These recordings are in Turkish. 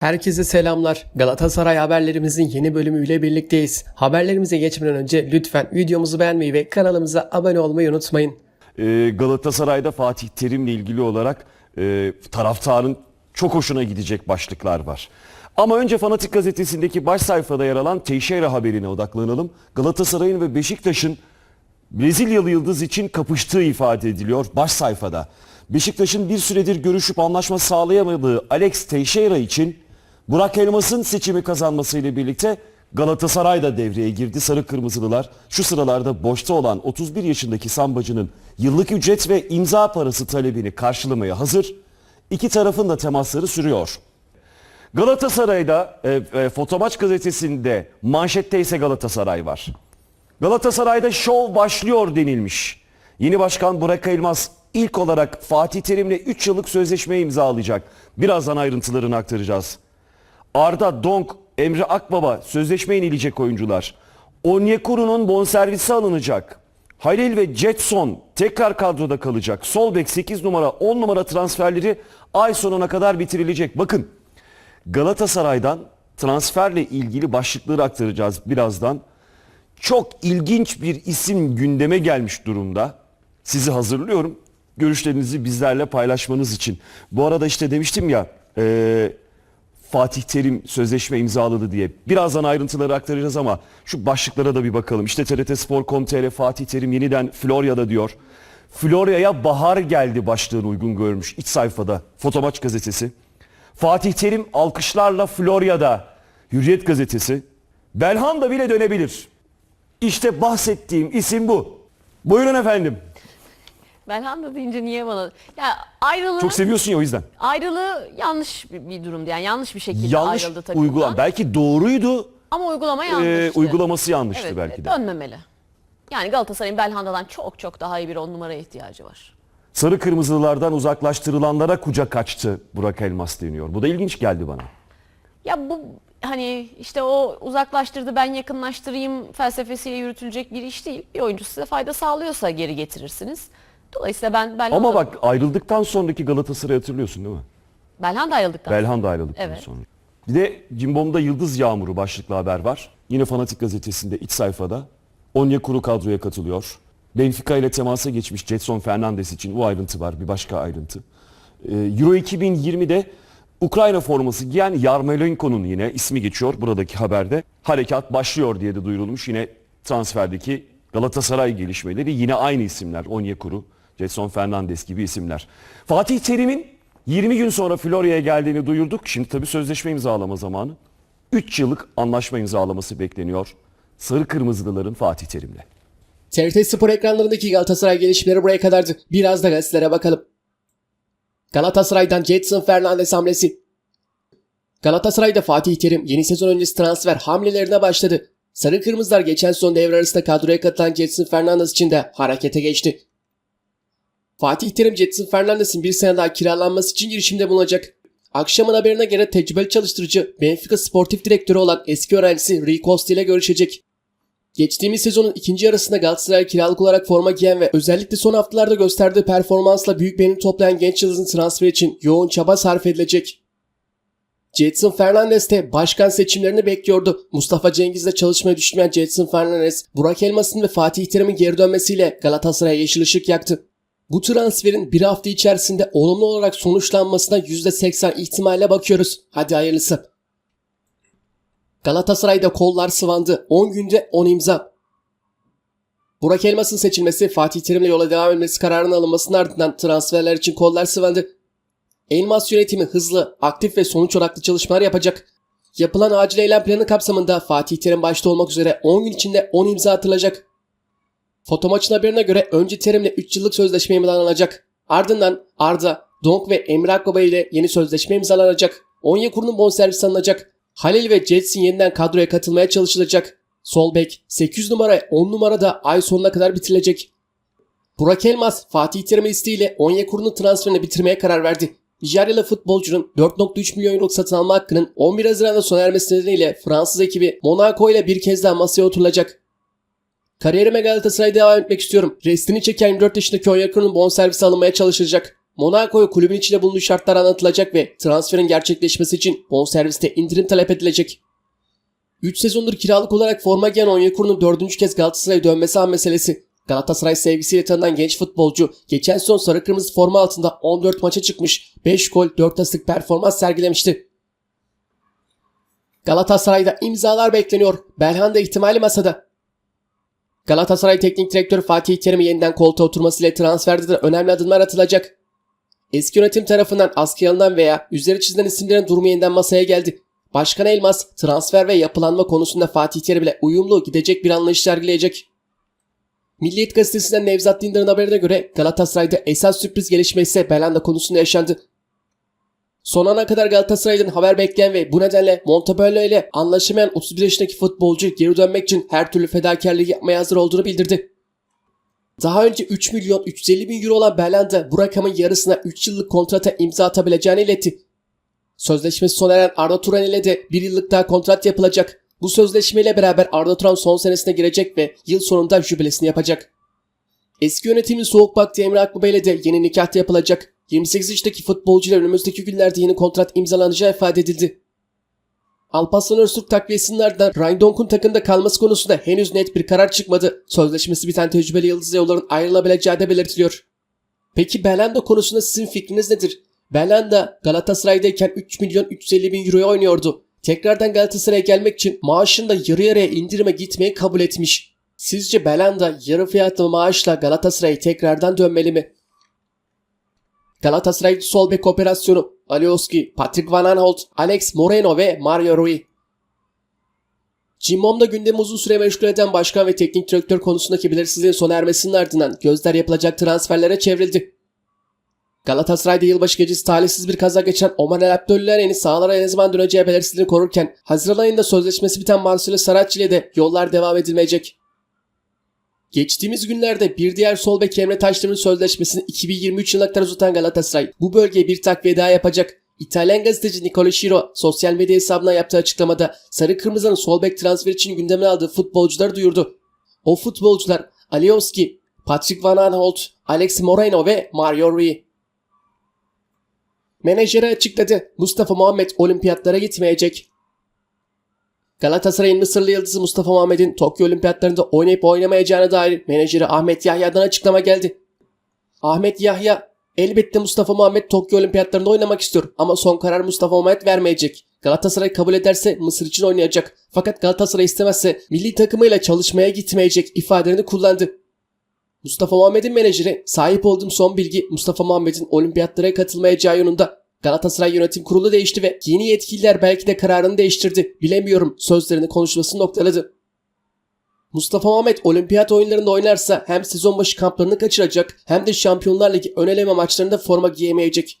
Herkese selamlar. Galatasaray haberlerimizin yeni bölümüyle birlikteyiz. Haberlerimize geçmeden önce lütfen videomuzu beğenmeyi ve kanalımıza abone olmayı unutmayın. Ee, Galatasaray'da Fatih Terim'le ilgili olarak e, taraftarın çok hoşuna gidecek başlıklar var. Ama önce Fanatik Gazetesi'ndeki baş sayfada yer alan Teixeira haberine odaklanalım. Galatasaray'ın ve Beşiktaş'ın Brezilyalı yıldız için kapıştığı ifade ediliyor baş sayfada. Beşiktaş'ın bir süredir görüşüp anlaşma sağlayamadığı Alex Teixeira için Burak Elmas'ın seçimi kazanmasıyla birlikte Galatasaray da devreye girdi. Sarı Kırmızılılar şu sıralarda boşta olan 31 yaşındaki sambacının yıllık ücret ve imza parası talebini karşılamaya hazır. İki tarafın da temasları sürüyor. Galatasaray'da e, e, Fotomaç gazetesinde manşette ise Galatasaray var. Galatasaray'da şov başlıyor denilmiş. Yeni başkan Burak Elmas ilk olarak Fatih Terim'le 3 yıllık sözleşme imzalayacak. Birazdan ayrıntılarını aktaracağız. Arda, Donk, Emre Akbaba sözleşme yenilecek oyuncular. Onyekuru'nun bonservisi alınacak. Halil ve Jetson tekrar kadroda kalacak. Sol bek 8 numara 10 numara transferleri ay sonuna kadar bitirilecek. Bakın Galatasaray'dan transferle ilgili başlıkları aktaracağız birazdan. Çok ilginç bir isim gündeme gelmiş durumda. Sizi hazırlıyorum. Görüşlerinizi bizlerle paylaşmanız için. Bu arada işte demiştim ya eee, Fatih Terim sözleşme imzaladı diye. Birazdan ayrıntıları aktaracağız ama şu başlıklara da bir bakalım. İşte TRT Spor.com.tr Fatih Terim yeniden Florya'da diyor. Florya'ya bahar geldi başlığını uygun görmüş iç sayfada Fotomaç gazetesi. Fatih Terim alkışlarla Florya'da Hürriyet gazetesi. Belhanda bile dönebilir. İşte bahsettiğim isim bu. Buyurun efendim. Belhanda deyince niye bana... Ya ayrılığı, Çok seviyorsun ya o yüzden. ayrılığı yanlış bir, bir durumdu. Yani yanlış bir şekilde Yanlış ayrıldı takımdan. uygulam. Belki doğruydu. Ama uygulama e, yanlıştı. uygulaması yanlıştı evet, belki de. Dönmemeli. Yani Galatasaray'ın Belhanda'dan çok çok daha iyi bir on numaraya ihtiyacı var. Sarı kırmızılardan uzaklaştırılanlara kucak açtı Burak Elmas deniyor. Bu da ilginç geldi bana. Ya bu hani işte o uzaklaştırdı ben yakınlaştırayım felsefesiyle yürütülecek bir iş değil. Bir oyuncu size fayda sağlıyorsa geri getirirsiniz. Dolayısıyla ben Belhanda, Ama bak ayrıldıktan sonraki Galatasaray'ı hatırlıyorsun değil mi? Belhanda ayrıldıktan Belhanda ayrıldıktan Evet. sonra. Bir de Cimbom'da Yıldız Yağmuru başlıklı haber var. Yine Fanatik gazetesinde iç sayfada. Onyekuru kadroya katılıyor. Benfica ile temasa geçmiş Jetson Fernandes için bu ayrıntı var. Bir başka ayrıntı. Ee, Euro 2020'de Ukrayna forması giyen Yarmolenko'nun yine ismi geçiyor buradaki haberde. Harekat başlıyor diye de duyurulmuş. Yine transferdeki Galatasaray gelişmeleri yine aynı isimler. Onyekuru, Jetson Fernandes gibi isimler. Fatih Terim'in 20 gün sonra Florya'ya geldiğini duyurduk. Şimdi tabii sözleşme imzalama zamanı. 3 yıllık anlaşma imzalaması bekleniyor. Sarı Kırmızılıların Fatih Terim'le. TRT Spor ekranlarındaki Galatasaray gelişmeleri buraya kadardı. Biraz da gazetelere bakalım. Galatasaray'dan Jetson Fernandes hamlesi. Galatasaray'da Fatih Terim yeni sezon öncesi transfer hamlelerine başladı. Sarı Kırmızılar geçen sezon devre arasında kadroya katılan Jetson Fernandes için de harekete geçti. Fatih Terim Jetson Fernandes'in bir sene daha kiralanması için girişimde bulunacak. Akşamın haberine göre tecrübeli çalıştırıcı Benfica sportif direktörü olan eski öğrencisi Ricosti ile görüşecek. Geçtiğimiz sezonun ikinci yarısında Galatasaray kiralık olarak forma giyen ve özellikle son haftalarda gösterdiği performansla büyük beğeni toplayan genç yıldızın transferi için yoğun çaba sarf edilecek. Jetson Fernandes de başkan seçimlerini bekliyordu. Mustafa Cengiz'le çalışmaya düşünmeyen Jetson Fernandes, Burak Elmas'ın ve Fatih Terim'in geri dönmesiyle Galatasaray'a yeşil ışık yaktı. Bu transferin bir hafta içerisinde olumlu olarak sonuçlanmasına %80 ihtimalle bakıyoruz. Hadi hayırlısı. Galatasaray'da kollar sıvandı. 10 günde 10 imza. Burak Elmas'ın seçilmesi Fatih Terim'le yola devam etmesi kararının alınmasının ardından transferler için kollar sıvandı. Elmas yönetimi hızlı, aktif ve sonuç odaklı çalışmalar yapacak. Yapılan acil eylem planı kapsamında Fatih Terim başta olmak üzere 10 gün içinde 10 imza atılacak. Fotomaçın haberine göre önce Terim'le 3 yıllık sözleşme imzalanacak. Ardından Arda, Donk ve Emre Akbaba ile yeni sözleşme imzalanacak. Onyekuru'nun bonservisi alınacak. Halil ve Jetson yeniden kadroya katılmaya çalışılacak. Sol bek 8 numara 10 numara da ay sonuna kadar bitirilecek. Burak Elmas Fatih Terim'in isteğiyle Onyekuru'nun transferini bitirmeye karar verdi. Nijeryalı futbolcunun 4.3 milyon euroluk satın alma hakkının 11 Haziran'da sona ermesi nedeniyle Fransız ekibi Monaco ile bir kez daha masaya oturulacak. Kariyerime Galatasaray'da devam etmek istiyorum. Restini çeken 24 yaşındaki Onyekuru'nun bonservisi alınmaya çalışılacak. Monaco'ya kulübün içinde bulunduğu şartlar anlatılacak ve transferin gerçekleşmesi için bonserviste indirim talep edilecek. 3 sezondur kiralık olarak forma giyen Onyekuru'nun 4. kez Galatasaray'a dönmesi an meselesi. Galatasaray sevgisiyle tanınan genç futbolcu geçen son sarı kırmızı forma altında 14 maça çıkmış, 5 gol 4 asık performans sergilemişti. Galatasaray'da imzalar bekleniyor. Belhanda ihtimali masada. Galatasaray Teknik Direktörü Fatih Terim'in yeniden koltuğa oturmasıyla transferde de önemli adımlar atılacak. Eski yönetim tarafından askıya alınan veya üzeri çizilen isimlerin durumu yeniden masaya geldi. Başkan Elmas transfer ve yapılanma konusunda Fatih Terim'le uyumlu gidecek bir anlayış sergileyecek. Milliyet gazetesinden Nevzat Dindar'ın haberine göre Galatasaray'da esas sürpriz gelişme ise Belanda konusunda yaşandı. Son ana kadar Galatasaray'dan haber bekleyen ve bu nedenle Montebello ile anlaşamayan 31 yaşındaki futbolcu geri dönmek için her türlü fedakarlığı yapmaya hazır olduğunu bildirdi. Daha önce 3 milyon 350 bin euro olan Belanda bu rakamın yarısına 3 yıllık kontrata imza atabileceğini iletti. Sözleşmesi sona eren Arda Turan ile de bir yıllık daha kontrat yapılacak. Bu sözleşmeyle beraber Arda Turan son senesine girecek ve yıl sonunda jübilesini yapacak. Eski yönetimin soğuk baktığı Emre Akbaba ile de yeni nikah yapılacak. 28 yaşındaki futbolcuyla önümüzdeki günlerde yeni kontrat imzalanacağı ifade edildi. Alparslan Öztürk takviyesinin ardından Ryan Donk'un takımda kalması konusunda henüz net bir karar çıkmadı. Sözleşmesi biten tecrübeli yıldız yolların ayrılabileceği de belirtiliyor. Peki Belanda konusunda sizin fikriniz nedir? Belanda Galatasaray'dayken 3 milyon 350 bin euroya oynuyordu. Tekrardan Galatasaray'a gelmek için maaşında yarı yarıya indirime gitmeyi kabul etmiş. Sizce Belanda yarı fiyatlı maaşla Galatasaray'a tekrardan dönmeli mi? Galatasaray sol bek operasyonu Alioski, Patrick Van Aanholt, Alex Moreno ve Mario Rui. Cimbom'da gündemi uzun süre meşgul eden başkan ve teknik direktör konusundaki belirsizliğin sona ermesinin ardından gözler yapılacak transferlere çevrildi. Galatasaray'da yılbaşı gecesi talihsiz bir kaza geçen Oman El Abdülhane'nin sahalara ne zaman döneceği belirsizliğini korurken Haziran ayında sözleşmesi biten Marcelo Saracchi ile de yollar devam edilmeyecek. Geçtiğimiz günlerde bir diğer sol bek Emre Taşdemir'in sözleşmesini 2023 yılına kadar uzatan Galatasaray bu bölgeye bir takviye daha yapacak. İtalyan gazeteci Nicola Shiro sosyal medya hesabına yaptığı açıklamada Sarı Kırmızı'nın sol bek transferi için gündemine aldığı futbolcuları duyurdu. O futbolcular Alioski, Patrick Van Aanholt, Alex Moreno ve Mario Rui. Menajeri açıkladı. Mustafa Muhammed olimpiyatlara gitmeyecek. Galatasaray'ın Mısırlı yıldızı Mustafa Muhammed'in Tokyo Olimpiyatlarında oynayıp oynamayacağına dair menajeri Ahmet Yahya'dan açıklama geldi. Ahmet Yahya, elbette Mustafa Muhammed Tokyo Olimpiyatlarında oynamak istiyor ama son karar Mustafa Muhammed vermeyecek. Galatasaray kabul ederse Mısır için oynayacak. Fakat Galatasaray istemezse milli takımıyla çalışmaya gitmeyecek ifadelerini kullandı. Mustafa Muhammed'in menajeri sahip olduğum son bilgi Mustafa Muhammed'in olimpiyatlara katılmayacağı yönünde. Galatasaray Yönetim Kurulu değişti ve yeni yetkililer belki de kararını değiştirdi. Bilemiyorum sözlerini konuşmasını noktaladı. Mustafa Muhammed olimpiyat oyunlarında oynarsa hem sezon başı kamplarını kaçıracak hem de Şampiyonlar Ligi ön eleme maçlarında forma giyemeyecek.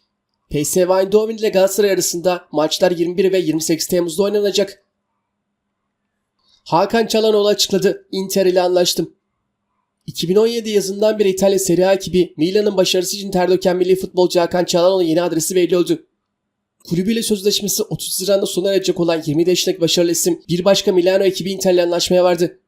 PSV Eindhoven ile Galatasaray arasında maçlar 21 ve 28 Temmuz'da oynanacak. Hakan Çalhanoğlu açıkladı. Inter ile anlaştım. 2017 yazından beri İtalya Serie A ekibi Milan'ın başarısı için ter milli futbolcu Hakan Çalhanoğlu'nun yeni adresi belli oldu. Kulübüyle sözleşmesi 30 Haziran'da sona erecek olan 20 yaşındaki başarılı isim bir başka Milano ekibi Inter'le anlaşmaya vardı.